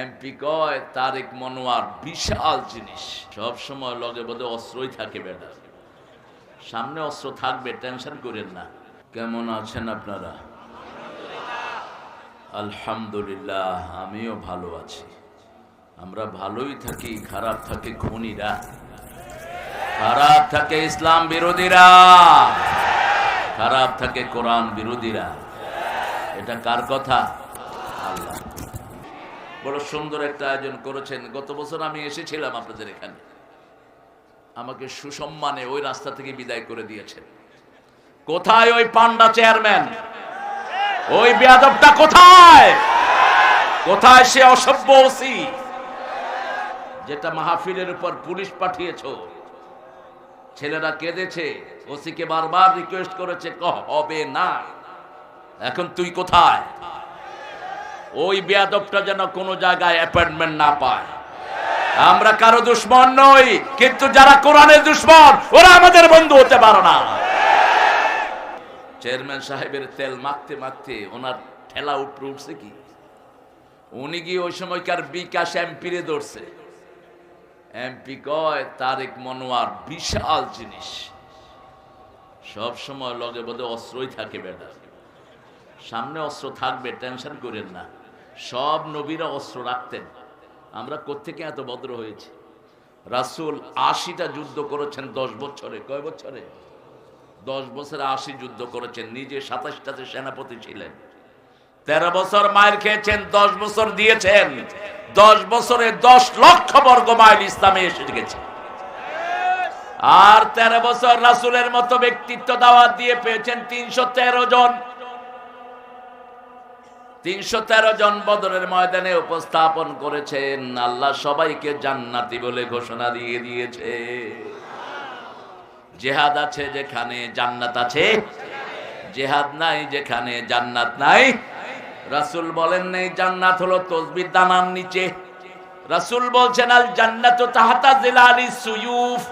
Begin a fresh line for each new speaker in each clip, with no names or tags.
MP কয় তারেক মনোয়ার, বিশাল জিনিস। সব সময় লগে বোধে অস্ত্রই থাকে বেটা। সামনে অস্ত্র থাকবে, টেনশন করেন না। কেমন আছেন আপনারা? আলহামদুলিল্লাহ, আমিও ভালো আছি। আমরা ভালোই থাকি, খারাপ থাকে খুনিরা। খারাপ থাকে ইসলাম বিরোধীরা। খারাপ থাকে কোরআন বিরোধীরা। এটা কার কথা? আল্লাহ। বড় সুন্দর একটা আয়োজন করেছেন। গত বছর আমি এসেছিলাম আপনাদের এখানে। আমাকে সুসম্মানে ওই রাস্তা থেকে বিদায় করে দিয়েছেন। কোথায় ওই পান্ডা চেয়ারম্যান? ওই বেয়াদবটা কোথায়? কোথায় সে অসভ্য ওসি? যেটা মাহফিলের উপর পুলিশ পাঠিয়েছ। ছেলেরা কেঁদেছে, ওসিকে বারবার রিকোয়েস্ট করেছে হবে না। এখন তুই কোথায়? ওই বেয়াদবটা যেন কোনো জায়গায় অ্যাপয়েন্টমেন্ট না পায়। আমরা কারও দুশ্মন নই, কিন্তু যারা কোরআনের দুশ্মন, ওরা আমাদের বন্ধু হতে পারে না। চেয়ারম্যান সাহেবের তেল মাখতে মাখতে ওনার ঠেলা উপরে উঠছে কি? উনি গিয়ে ওই সময়কার বিকাশ এমপিরে ধরছে? এমপি কয়, তারেক মনোয়ার বিশাল জিনিস। সব সময় লগে বোধে অস্ত্রই থাকে বেটা। সামনে অস্ত্র থাকবে, টেনশন করেন না। সব নবীরা অস্ত্র রাখতেন। আমরা কোত্থেকে এত ভদ্র হয়েছি? রাসূল আশিটা যুদ্ধ করেছেন দশ বছরে। কয় বছরে? দশ বছরে আশি যুদ্ধ করেছেন। নিজে সাতাশটাতে সেনাপতি ছিলেন। তেরো বছর মায়ের খেয়েছেন, দশ বছর দিয়েছেন। দশ বছরে দশ লক্ষ বর্গ মাইল ইসলামে এসে গেছে। আর তেরো বছর রাসূলের মতো ব্যক্তিত্ব দাওয়াত দিয়ে পেয়েছেন তিনশো তেরো জন। তিনশো তেরো জন বদরের ময়দানে উপস্থাপন করেছেন। আল্লাহ সবাইকে জান্নাতি বলে ঘোষণা দিয়ে দিয়েছে। জেহাদ আছে যেখানে, জান্নাত আছে। জেহাদ নাই যেখানে, জান্নাত নাই। রাসূল বলেন নেই, জান্নাত হলো তসবির দানার নিচে। রাসূল বলছেন, আল জান্নাত তাহাতা জিলালি সুয়ুফ,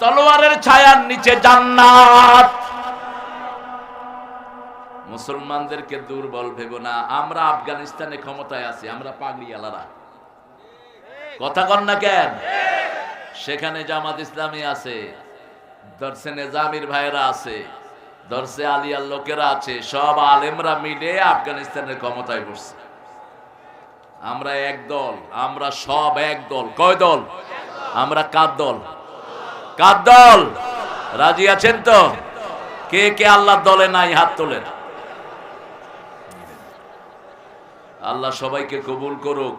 তলোয়ারের ছায়ার নিচে জান্নাত। মুসলমানদেরকে দুর্বল ভেবো না। আমরা আফগানিস্তানে ক্ষমতায় আছি, আমরা পাগড়ি আলারা। কথা কন না কেন? সেখানে জামাত ইসলামী আছে দর্শে নেজামির ভাইয়েরা আছে দর্শে আলিয়ার লোকেরা আছে, সব আলেমরা মিলে আফগানিস্তানের ক্ষমতায় বসছে। আমরা এক দল, আমরা সব এক দল। কয় দল? আমরা কার দল? কার দল? রাজি আছেন তো? কে কে আল্লাহর দলে নাই হাত তোলেন? আল্লাহ সবাইকে কবুল করুক।